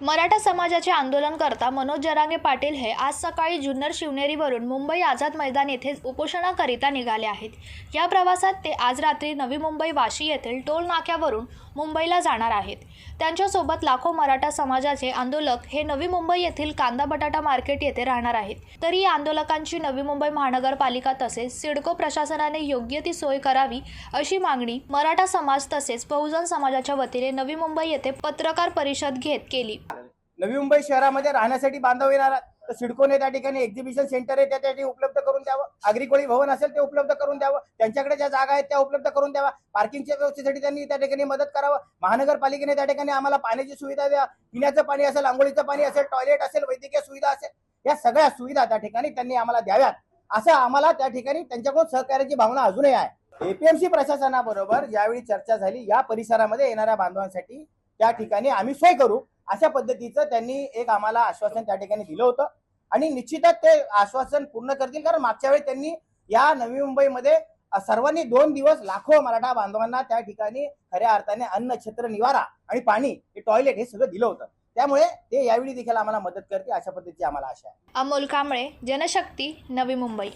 मराठा समाजाचे आंदोलनकर्ता मनोज जरांगे पाटील हे आज सकाळी जुन्नर शिवनेरीवरून मुंबई आझाद मैदान येथे उपोषणाकरिता निघाले आहेत. या प्रवासात ते आज रात्री नवी मुंबई वाशी येथील टोल नाक्यावरून मुंबईला जाणार आहेत. त्यांच्यासोबत लाखो मराठा समाजाचे आंदोलक हे नवी मुंबई येथील कांदा बटाटा मार्केट येथे राहणार आहेत. तरी या आंदोलकांची नवी मुंबई महानगरपालिका तसेच सिडको प्रशासनाने योग्य ती सोय करावी अशी मागणी मराठा समाज तसेच बहुजन समाजाच्या वतीने नवी मुंबई येथे पत्रकार परिषद घेत केली. नवी मुंबई शहरामध्ये राहण्यासाठी बांधव येणार तर सिडकोने त्या ठिकाणी एक्झिबिशन सेंटर आहे त्या त्या ठिकाणी उपलब्ध करून द्यावं. आग्रिकोळी भवन असेल ते उपलब्ध करून द्यावं. त्यांच्याकडे ज्या जागा आहेत त्या उपलब्ध करून द्यावा पार्किंगच्या व्यवस्थेसाठी त्यांनी त्या ठिकाणी मदत करावं. महानगरपालिकेने त्या ठिकाणी आम्हाला पाण्याची सुविधा द्या. पिण्याचं पाणी असेल आंघोळीचं पाणी असेल टॉयलेट असेल वैद्यकीय सुविधा असेल या सगळ्या सुविधा त्या ठिकाणी त्यांनी आम्हाला द्याव्यात. असं आम्हाला त्या ठिकाणी त्यांच्याकडून सहकार्याची भावना अजूनही आहे. एपीएमसी प्रशासनाबरोबर ज्यावेळी चर्चा झाली या परिसरामध्ये येणाऱ्या बांधवांसाठी त्या ठिकाणी आम्ही सोय करू. अशा पद्धतीचं त्यांनी एक आम्हाला आश्वासन त्या ठिकाणी दिलं होतं. आणि निश्चितच ते आश्वासन पूर्ण करतील कारण मागच्या वेळी त्यांनी या नवी मुंबईमध्ये सर्वांनी दोन दिवस लाखो मराठा बांधवांना त्या ठिकाणी खऱ्या अर्थाने अन्न छत्र निवारा आणि पाणी हे टॉयलेट हे सगळं दिलं होतं. त्यामुळे ते यावेळी देखील आम्हाला मदत करते अशा पद्धतीची आम्हाला आशा आहे. अमोल कांबळे जनशक्ती नवी मुंबई.